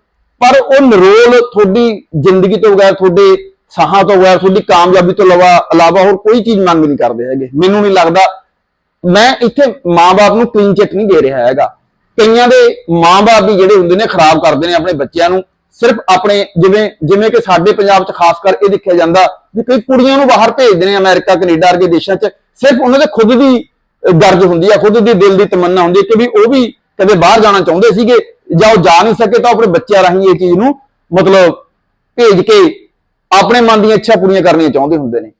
ਪਰ ਉਹ ਨਿਰੋਲ ਤੁਹਾਡੀ ਜ਼ਿੰਦਗੀ ਤੋਂ ਬਗੈਰ, ਤੁਹਾਡੇ ਸਾਹਾਂ ਤੋਂ ਬਗੈਰ, ਤੁਹਾਡੀ ਕਾਮਯਾਬੀ ਤੋਂ ਇਲਾਵਾ ਇਲਾਵਾ ਹੋਰ ਕੋਈ ਚੀਜ਼ ਮੰਗ ਨਹੀਂ ਕਰਦੇ ਹੈਗੇ। ਮੈਨੂੰ ਨਹੀਂ ਲੱਗਦਾ, ਮੈਂ ਇੱਥੇ ਮਾਂ-ਬਾਪ ਨੂੰ ਕਲੀਨ ਚਿੱਟ ਨਹੀਂ ਦੇ ਰਿਹਾ ਹੈਗਾ। ਕਈਆਂ ਦੇ ਮਾਂ-ਬਾਪ ਵੀ ਜਿਹੜੇ ਹੁੰਦੇ ਨੇ, ਖਰਾਬ ਕਰਦੇ ਨੇ ਆਪਣੇ ਬੱਚਿਆਂ ਨੂੰ। ਸਿਰਫ ਆਪਣੇ ਜਿਵੇਂ ਜਿਵੇਂ ਕਿ ਸਾਡੇ ਪੰਜਾਬ 'ਚ ਖਾਸ ਕਰ ਇਹ ਦੇਖਿਆ ਜਾਂਦਾ ਵੀ ਕਈ ਕੁੜੀਆਂ ਨੂੰ ਬਾਹਰ ਭੇਜਦੇ ਨੇ ਅਮਰੀਕਾ, ਕੈਨੇਡਾ ਵਰਗੇ ਦੇਸ਼ਾਂ 'ਚ। ਸਿਰਫ ਉਹਨਾਂ ਦੇ ਖੁਦ ਦੀ ਦਰਜ ਹੁੰਦੀ ਆ ਖੁਦ ਦੀ ਦਿਲ ਦੀ ਤਮੰਨਾ ਹੁੰਦੀ ਹੈ ਕਿ ਵੀ ਉਹ ਵੀ ਕਦੇ ਬਾਹਰ ਜਾਣਾ ਚਾਹੁੰਦੇ ਸੀਗੇ ਜਾਂ ਉਹ ਜਾ ਨਹੀਂ ਸਕੇ ਤਾਂ ਉਹ ਆਪਣੇ ਬੱਚਿਆਂ ਰਾਹੀਂ ਇਹ ਚੀਜ਼ ਨੂੰ ਮਤਲਬ ਭੇਜ ਕੇ ਆਪਣੇ ਮਨ ਦੀਆਂ ਇੱਛਾ ਪੂਰੀਆਂ ਕਰਨੀਆਂ ਚਾਹੁੰਦੇ ਹੁੰਦੇ ਨੇ।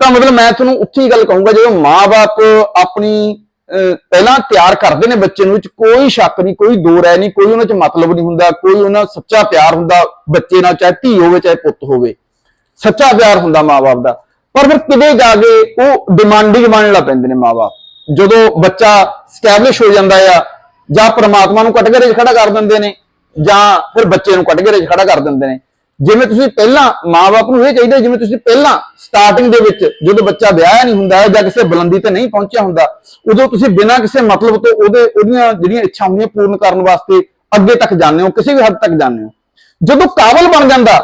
ਤਾਂ ਮਤਲਬ ਮੈਂ ਤੁਹਾਨੂੰ ਉੱਥੇ ਹੀ ਗੱਲ ਕਹੂੰਗਾ ਜਦੋਂ ਮਾਪੇ ਆਪਣੀ ਅਹ, ਪਹਿਲਾਂ ਤਿਆਰ ਕਰਦੇ ਨੇ ਬੱਚੇ ਨੂੰ ਵਿੱਚ ਕੋਈ ਸ਼ੱਕ ਨਹੀਂ ਕੋਈ ਦੋ ਰਾਏ ਨਹੀਂ ਕੋਈ ਉਹਨਾਂ 'ਚ ਮਤਲਬ ਨਹੀਂ ਹੁੰਦਾ ਕੋਈ ਉਹਨਾਂ ਸੱਚਾ ਪਿਆਰ ਹੁੰਦਾ ਬੱਚੇ ਨਾਲ ਚਾਹੇ ਧੀ ਹੋਵੇ ਚਾਹੇ ਪੁੱਤ ਹੋਵੇ। ਸੱਚਾ ਪਿਆਰ ਹੁੰਦਾ ਮਾਪੇ ਦਾ। ਪਰ ਫਿਰ ਕਿਤੇ ਜਾ ਕੇ ਉਹ ਡਿਮਾਂਡਿੰਗ ਬਣਨ ਲੱਗ ਪੈਂਦੇ ਨੇ ਮਾਪੇ ਜਦੋਂ ਬੱਚਾ ਸਟੈਬਲਿਸ਼ ਹੋ ਜਾਂਦਾ ਆ, ਜਾਂ ਪ੍ਰਮਾਤਮਾ ਨੂੰ ਕਟਗਰੇ 'ਚ ਖੜਾ ਕਰ ਦਿੰਦੇ ਨੇ, ਜਾਂ ਫਿਰ ਬੱਚੇ ਨੂੰ ਕਟਗਰੇ 'ਚ ਖੜਾ ਕਰ ਦਿੰਦੇ ਨੇ। ਜਿਵੇਂ ਤੁਸੀਂ ਪਹਿਲਾਂ ਮਾਪੇ ਨੂੰ ਇਹ ਚਾਹੀਦਾ, ਜਿਵੇਂ ਤੁਸੀਂ ਪਹਿਲਾਂ ਸਟਾਰਟਿੰਗ ਦੇ ਵਿੱਚ ਜਦੋਂ ਬੱਚਾ ਵਿਆਹਿਆ ਨਹੀਂ ਹੁੰਦਾ ਹੈ ਜਾਂ ਕਿਸੇ ਬੁਲੰਦੀ ਤੇ ਨਹੀਂ ਪਹੁੰਚਿਆ ਹੁੰਦਾ, ਉਦੋਂ ਤੁਸੀਂ ਬਿਨਾਂ ਕਿਸੇ ਮਤਲਬ ਤੋਂ ਉਹਦੇ, ਉਹਦੀਆਂ ਜਿਹੜੀਆਂ ਇੱਛਾ ਹੁੰਦੀਆਂ ਪੂਰਨ ਕਰਨ ਵਾਸਤੇ ਅੱਗੇ ਤੱਕ ਜਾਂਦੇ ਹੋ, ਕਿਸੇ ਵੀ ਹੱਦ ਤੱਕ ਜਾਂਦੇ ਹੋ। ਜਦੋਂ ਕਾਬਲ ਬਣ ਜਾਂਦਾ,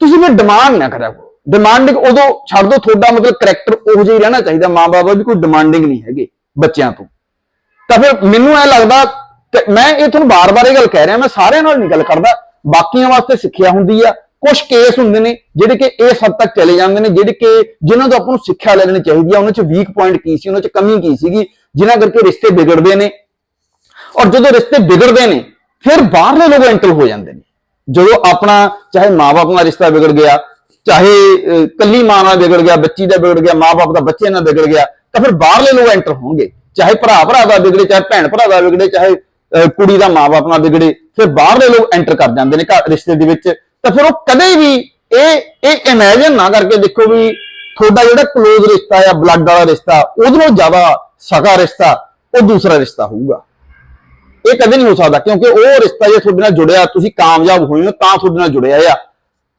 ਤੁਸੀਂ ਫਿਰ ਡਿਮਾਂਡ ਨਾ ਕਰਿਆ ਕਰੋ। ਡਿਮਾਂਡਿੰਗ ਉਦੋਂ ਛੱਡ ਦੋ, ਤੁਹਾਡਾ ਮਤਲਬ ਕਰੈਕਟਰ ਉਹੋ ਜਿਹਾ ਹੀ ਰਹਿਣਾ ਚਾਹੀਦਾ, ਮਾਂ-ਬਾਪ ਵੀ ਕੋਈ ਡਿਮਾਂਡਿੰਗ ਨਹੀਂ ਹੈਗੇ ਬੱਚਿਆਂ ਤੋਂ। ਤਾਂ ਫਿਰ ਮੈਨੂੰ ਇਹ ਲੱਗਦਾ ਕਿ ਮੈਂ ਇਹ ਤੁਹਾਨੂੰ ਬਾਰ-ਬਾਰ ਇਹ ਗੱਲ ਕਹਿ ਰਿਹਾ, ਮੈਂ ਸਾਰਿਆਂ ਨਾਲ ਨਹੀਂ ਗੱਲ ਕਰਦਾ, ਬਾਕੀਆਂ ਵਾਸਤੇ ਸਿੱਖਿਆ ਹੁੰਦੀ ਆ ਕੁਝ ਕੇਸ ਹੁੰਦੇ ਨੇ ਜਿਹੜੇ ਕਿ ਇਸ ਹੱਦ ਤੱਕ ਚਲੇ ਜਾਂਦੇ ਨੇ, ਜਿਹੜੇ ਕਿ ਜਿਨ੍ਹਾਂ ਤੋਂ ਆਪਾਂ ਨੂੰ ਸਿੱਖਿਆ ਲੈਣੀ ਚਾਹੀਦੀ ਆ, ਉਹਨਾਂ 'ਚ ਵੀਕ ਪੁਆਇੰਟ ਕੀ ਸੀ, ਉਹਨਾਂ 'ਚ ਕਮੀ ਕੀ ਸੀਗੀ, ਜਿਨ੍ਹਾਂ ਕਰਕੇ ਰਿਸ਼ਤੇ ਵਿਗੜਦੇ ਨੇ। ਔਰ ਜਦੋਂ ਰਿਸ਼ਤੇ ਵਿਗੜਦੇ ਨੇ, ਫਿਰ ਬਾਹਰਲੇ ਲੋਕ ਐਂਟਰ ਹੋ ਜਾਂਦੇ ਨੇ। ਜਦੋਂ ਆਪਣਾ ਚਾਹੇ ਮਾਪੇ ਨਾਲ ਰਿਸ਼ਤਾ ਵਿਗੜ ਗਿਆ ਚਾਹੇ ਅਹ, ਕੱਲੀ ਮਾਂ ਨਾਲ ਵਿਗੜ ਗਿਆ ਬੱਚੀ ਦਾ ਵਿਗੜ ਗਿਆ ਮਾਪੇ ਦਾ ਬੱਚੇ ਨਾਲ ਵਿਗੜ ਗਿਆ ਤਾਂ ਫਿਰ ਬਾਹਰਲੇ ਲੋਕ ਐਂਟਰ ਹੋਣਗੇ। ਚਾਹੇ ਭਰਾ ਭਰਾ ਦਾ ਵਿਗੜੇ ਚਾਹੇ ਭੈਣ ਭਰਾ ਦਾ ਵਿਗੜੇ ਚਾਹੇ ਅਹ, ਕੁੜੀ ਦਾ ਮਾਪੇ ਨਾਲ ਵਿਗੜੇ ਫਿਰ ਬਾਹਰਲੇ ਲੋਕ ਐਂਟਰ ਕਰ ਜਾਂਦੇ ਨੇ ਘਰ ਰਿਸ਼ਤੇ ਦੇ ਵਿੱਚ। ਤਾਂ ਫਿਰ ਉਹ ਕਦੇ ਵੀ ਇਹ ਇਹ ਇਮੇਜਿਨ ਨਾ ਕਰਕੇ ਦੇਖੋ ਵੀ ਤੁਹਾਡਾ ਜਿਹੜਾ ਕਲੋਜ਼ ਰਿਸ਼ਤਾ ਆ ਬਲੱਡ ਵਾਲਾ ਰਿਸ਼ਤਾ ਉਹਦੇ ਨਾਲੋਂ ਜ਼ਿਆਦਾ ਸਗਾ ਰਿਸ਼ਤਾ ਉਹ ਦੂਸਰਾ ਰਿਸ਼ਤਾ ਹੋਊਗਾ। ਇਹ ਕਦੇ ਨਹੀਂ ਹੋ ਸਕਦਾ ਕਿਉਂਕਿ ਉਹ ਰਿਸ਼ਤਾ ਜੇ ਤੁਹਾਡੇ ਨਾਲ ਜੁੜਿਆ ਤੁਸੀਂ ਕਾਮਯਾਬ ਹੋਏ ਹੋ ਤਾਂ ਤੁਹਾਡੇ ਨਾਲ ਜੁੜਿਆ ਆ।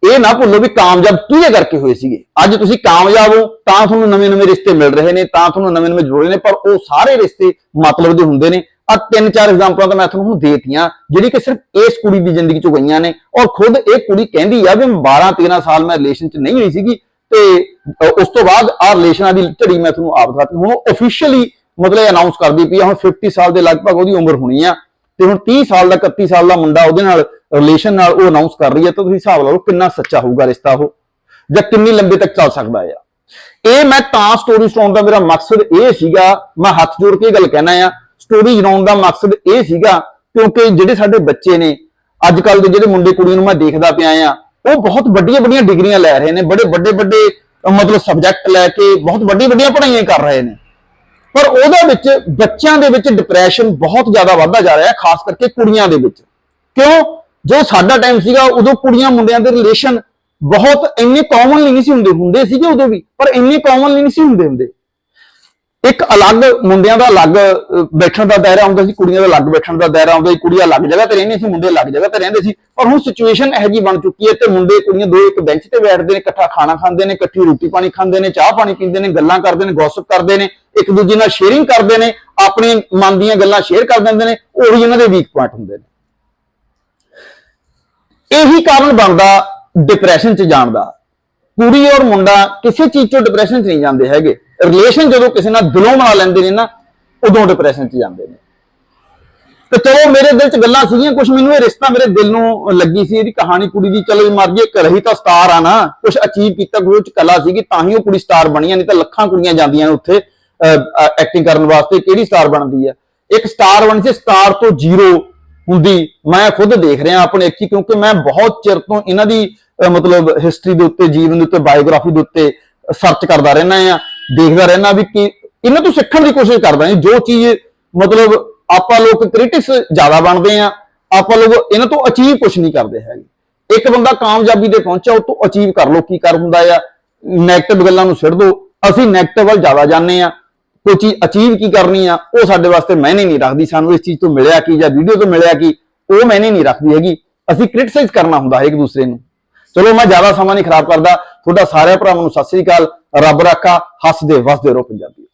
ਇਹ ਨਾ ਭੁੱਲੋ ਵੀ ਕਾਮਯਾਬ ਕਿਹਦੇ ਕਰਕੇ ਹੋਏ ਸੀਗੇ? ਅੱਜ ਤੁਸੀਂ ਕਾਮਯਾਬ ਹੋ, ਤਾਂ ਤੁਹਾਨੂੰ ਨਵੇਂ-ਨਵੇਂ ਰਿਸ਼ਤੇ ਮਿਲ ਰਹੇ ਨੇ, ਤਾਂ ਤੁਹਾਨੂੰ ਨਵੇਂ-ਨਵੇਂ ਜੁੜ ਰਹੇ ਨੇ, ਪਰ ਉਹ ਸਾਰੇ ਰਿਸ਼ਤੇ ਮਤਲਬ ਦੇ ਹੁੰਦੇ ਨੇ। ਆ ਤਿੰਨ ਚਾਰ ਐਗਜ਼ਾਮਪਲਾਂ ਤਾਂ ਮੈਂ ਤੁਹਾਨੂੰ ਹੁਣ ਦੇਤੀਆਂ, ਜਿਹੜੀ ਕਿ ਸਿਰਫ ਇਸ ਕੁੜੀ ਦੀ ਜ਼ਿੰਦਗੀ ਚੋਂ ਗਈਆਂ ਨੇ। ਔਰ ਖੁਦ ਇਹ ਕੁੜੀ ਕਹਿੰਦੀ ਆ ਵੀ ਮੈਂ 12 13 ਸਾਲ ਮੈਂ ਰਿਲੇਸ਼ਨ 'ਚ ਨਹੀਂ ਹੋਈ ਸੀਗੀ, ਤੇ ਉਸ ਤੋਂ ਬਾਅਦ ਆ ਰਿਲੇਸ਼ਨਾਂ ਦੀ ਝੜੀ ਮੈਂ ਤੁਹਾਨੂੰ ਆਪ ਦਿਖਾਤੀ। ਹੁਣ ਉਹ ਅਫੀਸ਼ੀਅਲੀ ਮਤਲਬ ਅਨਾਉਂਸ ਕਰਦੀ ਪਈ ਆ, ਹੁਣ 50 ਸਾਲ ਦੇ ਲਗਭਗ ਉਹਦੀ ਉਮਰ ਹੋਣੀ ਆ, ਤੇ ਹੁਣ 30 ਸਾਲ ਦਾ 31 ਸਾਲ ਦਾ ਮੁੰਡਾ ਉਹਦੇ ਨਾਲ ਰਿਲੇਸ਼ਨ ਨਾਲ ਉਹ ਅਨਾਉਂਸ ਕਰ ਰਹੀ ਹੈ, ਤਾਂ ਤੁਸੀਂ ਹਿਸਾਬ ਲਾ ਲਓ ਕਿੰਨਾ ਸੱਚਾ ਹੋਊਗਾ ਰਿਸ਼ਤਾ ਉਹ, ਜਾਂ ਕਿੰਨੀ ਲੰਬੇ ਤੱਕ ਚੱਲ ਸਕਦਾ ਆ ਇਹ ਮੈਂ ਤਾਂ ਸਟੋਰੀ ਸੁਣਾਉਣ ਦਾ ਮੇਰਾ ਮਕਸਦ ਇਹ ਸੀਗਾ, ਮੈਂ ਹੱਥ ਜੋੜ ਕੇ ਗੱਲ ਕਹਿਣਾ ਆ ਸਟੋਰੀ ਸੁਣਾਉਣ ਦਾ ਮਕਸਦ ਇਹ ਸੀਗਾ, ਕਿਉਂਕਿ ਜਿਹੜੇ ਸਾਡੇ ਬੱਚੇ ਨੇ ਅੱਜ ਕੱਲ ਦੇ ਜਿਹੜੇ ਮੁੰਡੇ ਕੁੜੀਆਂ ਨੂੰ ਮੈਂ ਦੇਖਦਾ ਪਿਆ ਆ, ਉਹ ਬਹੁਤ ਵੱਡੀਆਂ ਵੱਡੀਆਂ ਡਿਗਰੀਆਂ ਲੈ ਰਹੇ ਨੇ, ਬੜੇ ਵੱਡੇ ਵੱਡੇ ਮਤਲਬ ਸਬਜੈਕਟ ਲੈ ਕੇ ਬਹੁਤ ਵੱਡੀ ਵੱਡੀਆਂ ਪੜ੍ਹਾਈਆਂ ਕਰ ਰਹੇ ਨੇ। ਪਰ ਉਹਦੇ ਵਿੱਚ ਬੱਚਿਆਂ ਦੇ ਵਿੱਚ ਡਿਪਰੈਸ਼ਨ ਬਹੁਤ ਜ਼ਿਆਦਾ ਵੱਧਦਾ ਜਾ ਰਿਹਾ ਹੈ ਖਾਸ ਕਰਕੇ ਕੁੜੀਆਂ ਦੇ ਵਿੱਚ। ਕਿਉਂ? ਜੋ ਸਾਡਾ ਟਾਈਮ ਸੀਗਾ, ਉਦੋਂ ਕੁੜੀਆਂ ਮੁੰਡਿਆਂ ਦੇ ਰਿਲੇਸ਼ਨ ਬਹੁਤ ਇੰਨੇ ਕਾਮਨਲੀ ਨਹੀਂ ਸੀ ਹੁੰਦੇ ਹੁੰਦੇ ਸੀਗੇ ਉਦੋਂ ਵੀ, ਪਰ ਇੰਨੇ ਕਾਮਨਲੀ ਨਹੀਂ ਸੀ ਹੁੰਦੇ ਹੁੰਦੇ। ਇੱਕ ਅਲੱਗ ਮੁੰਡਿਆਂ ਦਾ ਅਲੱਗ ਬੈਠਣ ਦਾ ਦਾਇਰਾ ਹੁੰਦਾ ਸੀ, ਕੁੜੀਆਂ ਦਾ ਅਲੱਗ ਬੈਠਣ ਦਾ ਦਾਇਰਾ ਹੁੰਦਾ ਸੀ ਕੁੜੀਆਂ ਅਲੱਗ ਜਗ੍ਹਾ ਤੇ ਰਹਿੰਦੀਆਂ ਸੀ, ਮੁੰਡੇ ਅਲੱਗ ਜਗ੍ਹਾ ਤੇ ਰਹਿੰਦੇ ਸੀ। ਪਰ ਹੁਣ ਸਿਚੁਏਸ਼ਨ ਇਹੋ ਜਿਹੀ ਬਣ ਚੁੱਕੀ ਹੈ ਤੇ ਮੁੰਡੇ, ਕੁੜੀਆਂ ਦੋ ਇੱਕ ਬੈਂਚ ਤੇ ਬੈਠਦੇ ਨੇ, ਇਕੱਠਾ ਖਾਣਾ ਖਾਂਦੇ ਨੇ, ਇਕੱਠੀ ਰੋਟੀ ਪਾਣੀ ਖਾਂਦੇ ਨੇ, ਚਾਹ ਪਾਣੀ ਪੀਂਦੇ ਨੇ, ਗੱਲਾਂ ਕਰਦੇ ਨੇ ਗੌਸਪ ਕਰਦੇ ਨੇ, ਇੱਕ ਦੂਜੇ ਨਾਲ ਸ਼ੇਅਰਿੰਗ ਕਰਦੇ ਨੇ, ਆਪਣੇ ਮਨ ਦੀਆਂ ਗੱਲਾਂ ਸ਼ੇਅਰ ਕਰ ਦਿੰਦੇ ਨੇ, ਉਹੀ ਇਹਨਾਂ ਦੇ ਵੀਕ ਪੁਆਇੰਟ ਹੁੰਦੇ ਨੇ। ਇਹੀ ਕਾਰਨ ਬਣਦਾ ਡਿਪਰੈਸ਼ਨ ਚ ਜਾਣ ਦਾ। ਕੁੜੀ ਔਰ ਮੁੰਡਾ ਕਿਸੇ ਚੀਜ਼ ਤੋਂ ਡਿਪਰੈਸ਼ਨ ਚ ਨਹੀਂ ਜਾਂਦੇ ਹੈਗੇ। ਰਿਲੇਸ਼ਨ ਜਦੋਂ ਕਿਸੇ ਨਾਲ ਦਿਲੋਂ ਬਣਾ ਲੈਂਦੇ ਨੇ ਨਾ, ਉਦੋਂ ਡਿਪਰੈਸ਼ਨ ਚ ਜਾਂਦੇ ਨੇ। ਤੇ ਚਲੋ ਮੇਰੇ ਦਿਲ 'ਚ ਗੱਲਾਂ ਸੀਗੀਆਂ ਕੁਝ ਮੈਨੂੰ ਇਹ ਰਿਸ਼ਤਾ ਮੇਰੇ ਦਿਲ ਨੂੰ ਲੱਗੀ ਸੀ, ਇਹਦੀ ਕਹਾਣੀ ਕੁੜੀ ਦੀ, ਚਲੋ ਮਰ ਜੇ ਇੱਕ ਰਹੀ ਤਾਂ ਸਟਾਰ ਆ ਨਾ ਕੁਝ ਅਚੀਵ ਕੀਤਾ, ਕੋਈ 'ਚ ਕਲਾ ਸੀਗੀ, ਤਾਂ ਹੀ ਉਹ ਕੁੜੀ ਸਟਾਰ ਬਣੀ ਆ, ਨਹੀਂ ਤਾਂ ਲੱਖਾਂ ਕੁੜੀਆਂ ਜਾਂਦੀਆਂ ਨੇ ਉੱਥੇ ਐਕਟਿੰਗ ਕਰਨ ਵਾਸਤੇ, ਕਿਹੜੀ ਸਟਾਰ ਬਣਦੀ ਆ? ਇੱਕ ਸਟਾਰ ਬਣੀ ਸੀ ਸਟਾਰ ਤੋਂ ਜ਼ੀਰੋ ਹੁੰਦੀ। ਮੈਂ ਖੁਦ ਦੇਖ ਰਿਹਾ ਆਪਣੇ ਅੱਖੀ, ਕਿਉਂਕਿ ਮੈਂ ਬਹੁਤ ਚਿਰ ਤੋਂ ਇਹਨਾਂ ਦੀ ਮਤਲਬ ਹਿਸਟਰੀ ਦੇ ਉੱਤੇ, ਜੀਵਨ ਦੇ ਉੱਤੇ ਬਾਇਓਗ੍ਰਾਫੀ ਦੇ ਉੱਤੇ ਸਰਚ ਕਰਦਾ ਰਹਿਣਾ ਆ ਦੇਖਦਾ ਰਹਿਣਾ ਵੀ ਕਿ ਇਹਨਾਂ ਤੋਂ ਸਿੱਖਣ ਦੀ ਕੋਸ਼ਿਸ਼ ਕਰਦਾ ਹਾਂ। ਜੋ ਚੀਜ਼, ਮਤਲਬ ਆਪਾਂ ਲੋਕ ਕ੍ਰਿਟਿਕਸ ਜ਼ਿਆਦਾ ਬਣਦੇ ਆ ਆਪਾਂ ਲੋਕ ਇਹਨਾਂ ਤੋਂ ਅਚੀਵ ਕੁਝ ਨਹੀਂ ਕਰਦੇ ਹੈਗੇ। ਇੱਕ ਬੰਦਾ ਕਾਮਯਾਬੀ ਤੇ ਪਹੁੰਚਿਆ, ਉਹ ਤੋਂ ਅਚੀਵ ਕਰ ਲੋ ਕੀ ਕਰ ਹੁੰਦਾ ਆ। ਨੈਗੇਟਿਵ ਗੱਲਾਂ ਨੂੰ ਛੱਡ ਦੋ। ਅਸੀਂ ਨੈਗੇਟਿਵ ਵੱਲ ਜ਼ਿਆਦਾ ਜਾਂਦੇ ਆ ਕੋਈ ਚੀਜ਼ ਅਚੀਵ ਕੀ ਕਰਨੀ ਆ, ਉਹ ਸਾਡੇ ਵਾਸਤੇ ਮਾਇਨੇ ਨਹੀਂ ਰੱਖਦੀ, ਸਾਨੂੰ ਇਸ ਚੀਜ਼ ਤੋਂ ਮਿਲਿਆ ਕੀ ਜਾਂ ਵੀਡੀਓ ਤੋਂ ਮਿਲਿਆ ਕੀ, ਉਹ ਮਾਇਨੇ ਨਹੀਂ ਰੱਖਦੀ ਹੈਗੀ। ਅਸੀਂ ਕ੍ਰਿਟਿਸਾਈਜ਼ ਕਰਨਾ ਹੁੰਦਾ ਹੈ ਇੱਕ ਦੂਸਰੇ ਨੂੰ। ਚਲੋ ਮੈਂ ਜ਼ਿਆਦਾ ਸਮਾਂ ਨਹੀਂ ਖਰਾਬ ਕਰਦਾ, ਤੁਹਾਡਾ ਸਾਰਿਆਂ ਭਰਾਵਾਂ ਨੂੰ ਸਤਿ ਸ੍ਰੀ ਅਕਾਲ, ਰੱਬ ਰਾਖਾ, ਹੱਸਦੇ, ਵਸਦੇ ਰਹੋ ਪੰਜਾਬੀ